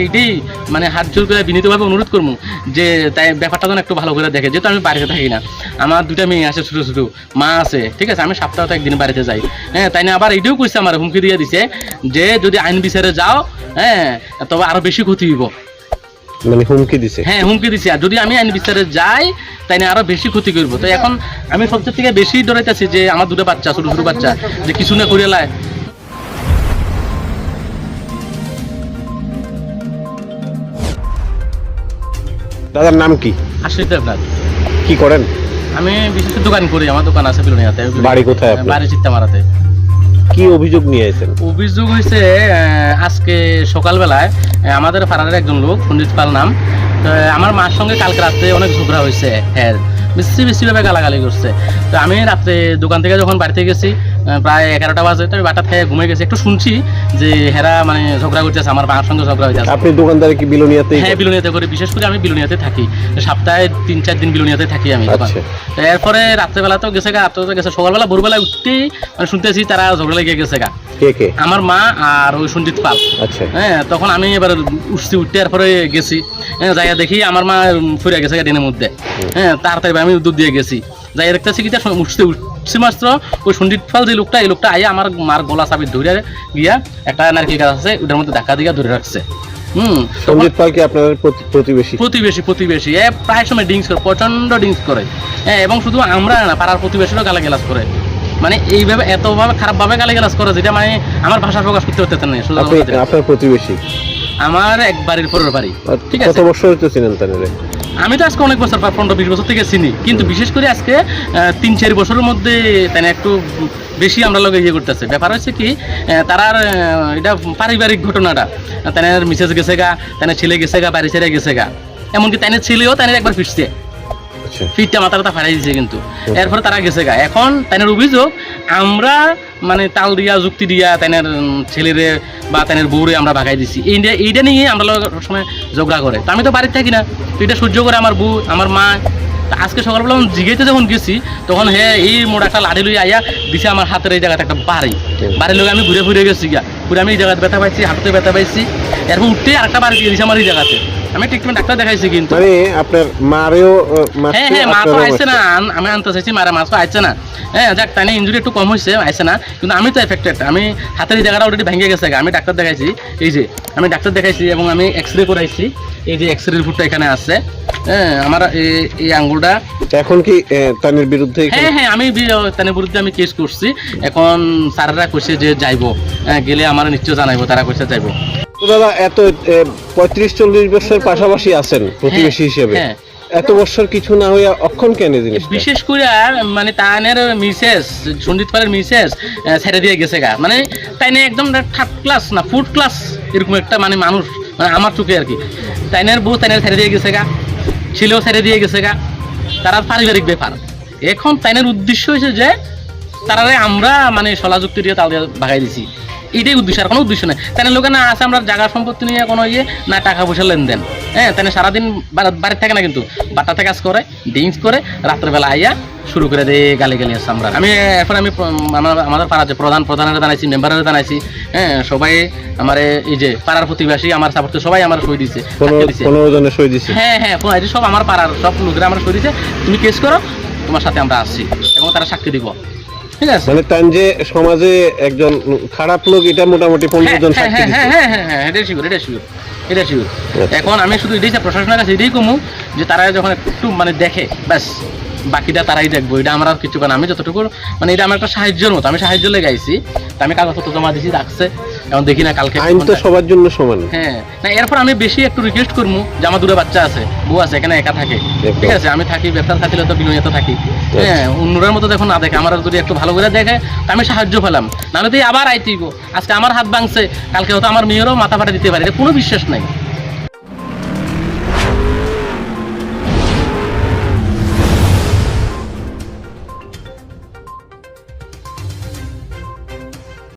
এইটাই মানে হাত জোর করে বিনীতভাবে অনুরোধ করব যে তাই ব্যাপারটা যেন একটু ভালো করে দেখে যেহেতু আমি বাড়িতে থাকি না। আমার দুটা মেয়ে আছে ছোটো ছোটো মা আছে ঠিক আছে? আমি সপ্তাহে একদিন বাড়িতে যাই। হ্যাঁ তাই না? আবার এইটাও কইছে আমার হুমকি দিয়ে দিছে যে যদি আইন বিচারে যাও হ্যাঁ তবে আরও বেশি ক্ষতি হইব। মানে হুমকি দিছে? হ্যাঁ হুমকি দিছে। আর যদি আমি আইন বিচারে যাই তাই না আরও বেশি ক্ষতি করব। তো এখন আমি সবচেয়ে থেকে বেশি ডরাইতেছি যে আমার দুটো বাচ্চা ছোটো ছোটো বাচ্চা যে কিছু না করে লায়। দাদার নাম কি? আশ্রিত দেবনাথ। কি করেন? আমি বিশেষ দোকান করি আমার দোকান আছে বিলনিয়াতে। বাড়ি কোথায়? বাড়ি চিত্তামারাতে। কি অভিযোগ নিয়ে এসেছেন অভিযোগ হয়েছে আজকে সকালবেলায় আমাদের পাড়ার একজন লোক সঞ্জিত পাল নাম আমার মার সঙ্গে কালকে রাত্রে অনেক ঝগড়া হয়েছে হ্যাঁ বেশি বেশিভাবে গালাগালি করছে। তো আমি রাত্রে দোকান থেকে যখন বাড়িতে গেছি প্রায় এগারোটা বাজে তো বাটা থেকে ঘুমিয়ে গেছে। একটু শুনছি যে হেরা মানে ঝগড়া করতেছে আমার মার সঙ্গে ঝগড়া হইতেছে আপনি দোকানদারে কি বিলোনিয়াতেই হ্যাঁ বিলুনিয়াতে করি বিশেষ করে আমি বিলুনিয়াতে থাকি। সপ্তাহে তিন চার দিন বিলুনিয়াতে থাকি আমি আচ্ছা। তো এরপরে রাত্রেবেলা তো গেছে গা রাত্রে গেছে সকালবেলা ভোরবেলায় উঠতেই মানে শুনতেছি তারা ঝগড়া লেগে গেছে গা। আমার মা আর ওই সঞ্জিত পাল। আচ্ছা। হ্যাঁ তখন আমি এবার উঠছি উঠতে এরপরে গেছি। হ্যাঁ যাইয়া দেখি আমার মা ফুরে গেছে গা ট্রেনের মধ্যে। হ্যাঁ তাড়াতাড়ি আমি দুধ দিয়ে গেছি। যাই দেখতেছি কি তা উঠতে উঠছি মাত্র ওই সঞ্জিত পাল যে লোকটা এই লোকটা আইয়া আমার মার গলা চাবি ধরে গিয়া একটা নারকেল গাছ আছে ওটার মধ্যে ধাক্কা দিয়ে ধরে রাখছে। হুম। তখন- সঞ্জিত পাল কি আপনাদের প্রতিবেশী? প্রতিবেশী প্রতিবেশী। এ প্রায় সময় ডিংস করে করে। হ্যাঁ এবং শুধু আমরা না পাড়ার প্রতিবেশীরাও গালা গেলাস করে। মানে এইভাবে এতভাবে খারাপভাবে গালি গালাজ করে যেটা মানে আমার ভাষা প্রকাশ করতে হতে না আপনি আপনার প্রতিবেশী? আমার এক বাড়ির পরের বাড়ি। ঠিক কত আছে? বছর হইতে চিনেন তাহলে? আমি তো আজকে অনেক বছর পনেরো বিশ বছর থেকে চিনি, কিন্তু বিশেষ করে আজকে তিন চার বছরের মধ্যে তাই একটু বেশি আমরা লোক ইয়ে করতেছে। ব্যাপার হচ্ছে কি তারার এটা পারিবারিক ঘটনাটা। তাই মিসেস গেছে গা তাই ছেলে গেছে গা, বাড়ি ছেড়ে গেছে গা। এমনকি তাই ছেলেও তাই একবার ফিরছে। ফিটটা মাথা টাথা ফাটাই দিছে কিন্তু। এরপরে তারা গেছে গা। এখন তাইনের অভিযোগ আমরা মানে তাল দিয়া যুক্তি দিয়া তাইনের ছেলেরে বা তাইনের বউরে আমরা ভাগাই দিছি। এইটা এইটা নিয়ে আমরা সময় ঝগড়া করে। তো আমি তো বাড়িতে থাকি না। তো এটা সহ্য করে আমার বউ আমার মা। আজকে সকালবেলা যখন জিগেতে যখন গেছি তখন হে এই মোড় একটা লাঠি লই আইয়া দিছে আমার হাতের এই জায়গাতে একটা বাড়ি। বাড়ির লোক আমি ঘুরে ঘুরে গেছি গা। ঘুরে আমি এই জায়গাতে ব্যথা পাইছি হাঁটুতে ব্যথা পাইছি। এরপর উঠতে আরেকটা বাড়ি দিয়ে দিছে আমার এই জায়গাতে। আমি ট্রিটমেন্ট ডাক্তার দেখাইছি কিন্তু। মানে আপনার মারেও হ্যাঁ হ্যাঁ মা তো আইছে না। আমি আনতে চাইছি মারা মাছ আইছে না। হ্যাঁ যাক তাই ইঞ্জুরি একটু কম হয়েছে আইছে না। কিন্তু আমি তো এফেক্টেড আমি হাতের জায়গাটা অলরেডি ভেঙে গেছে আমি ডাক্তার দেখাইছি এই যে আমি ডাক্তার দেখাইছি এবং আমি এক্স রে করাইছি। এই যে এক্স রে রিপোর্টটা এখানে আছে। হ্যাঁ আমার এই- আঙ্গুলটা। এখন কি তানের বিরুদ্ধে হ্যাঁ হ্যাঁ আমি তাদের বিরুদ্ধে আমি কেস করছি। এখন স্যারেরা কইছে যে যাইবো। হ্যাঁ, গেলে আমার নিশ্চয় জানাইবো তারা কইছে যাইবো। দাদা এত পঁয়ত্রিশ চল্লিশ বছর পাশাপাশি আছেন প্রতিবেশী হিসেবে। হ্যাঁ। এত বছর কিছু না হইয়া অক্ষণ কেন এই জিনিসটা? বিশেষ করে মানে তানের মিসেস সঞ্জিত পালের মিসেস ছেড়ে দিয়ে গেছে গা। মানে তাই না একদম থার্ড ক্লাস না ফুড ক্লাস এরকম একটা মানে মানুষ মানে আমার চোখে আর কি। তাইনের বউ তাইনের ছেড়ে দিয়ে গেছে গা ছেলেও ছেড়ে দিয়ে গেছে গা। তারা পারিবারিক ব্যাপার। এখন তাইনের উদ্দেশ্য হয়েছে যে তারা আমরা মানে সলা যুক্তি দিয়ে তাদের ভাগাই দিছি। এটাই উদ্দেশ্য আর কোনো উদ্দেশ্য নেই। তাই লোকে না আছে আমরা জায়গা সম্পত্তি নিয়ে কোনো ইয়ে না টাকা পয়সা লেনদেন। হ্যাঁ তাই সারাদিন বা- বাড়িতে থাকে না কিন্তু। বাটাতে কাজ করে ড্রিঙ্কস করে রাত্রেবেলা আইয়া শুরু করে দিয়ে গালি গালি আসছে আমরা। আমি এখন আমি আমাদের পাড়ার যে প্রধান প্রধানের জানাইছি মেম্বারের জানাইছি হ্যাঁ সবাই আমার এই যে পাড়ার প্রতিবাসী আমার সাপোর্ট সবাই আমার সই দিছে কোনো সাক্ষী দিছে। কোনো জনে সই দিছে? হ্যাঁ হ্যাঁ সব আমার পাড়ার সব লোকেরা আমার সই দিছে। তুমি কেস করো তোমার সাথে আমরা আসছি এবং তারা সাক্ষী দিব। ঠিক আছে মানে সমাজে একজন খারাপ লোক এটা মোটামুটি পনেরো জন হ্যাঁ, সাক্ষী হ্যাঁ, হ্যাঁ, হ্যাঁ, হ্যাঁ, এটা। আচ্ছা। এখন আমি শুধু এটাই প্রশাসনের কাছে এটাই কমু যে তারা যখন একটু মানে দেখে ব্যাস বাকিটা তারাই দেখব এটা আমার কিছু কারণ আমি যতটুকু মানে এটা আমার একটা সাহায্যের মতো আমি সাহায্য লেগে আইছি তা আমি কাগজপত্র জমা দিয়েছি রাখছে এখন দেখি না কালকে আইন তো সবার জন্য সমান। হ্যাঁ না এরপর আমি বেশি একটু রিকোয়েস্ট করব যে আমার দুটো বাচ্চা আছে বউ আছে এখানে একা থাকে। ঠিক আছে আমি থাকি বেতার থাকিলে তো বিনয়িত থাকি। হ্যাঁ অন্যরার মতো দেখুন না দেখে আমার যদি একটু ভালো করে দেখে তো আমি সাহায্য পেলাম। নাহলে তো এই আবার আইতিব আজকে আমার হাত ভাঙছে কালকে হয়তো আমার মেয়েরও মাথা ফাটা দিতে পারে এটা কোনো বিশ্বাস নাই।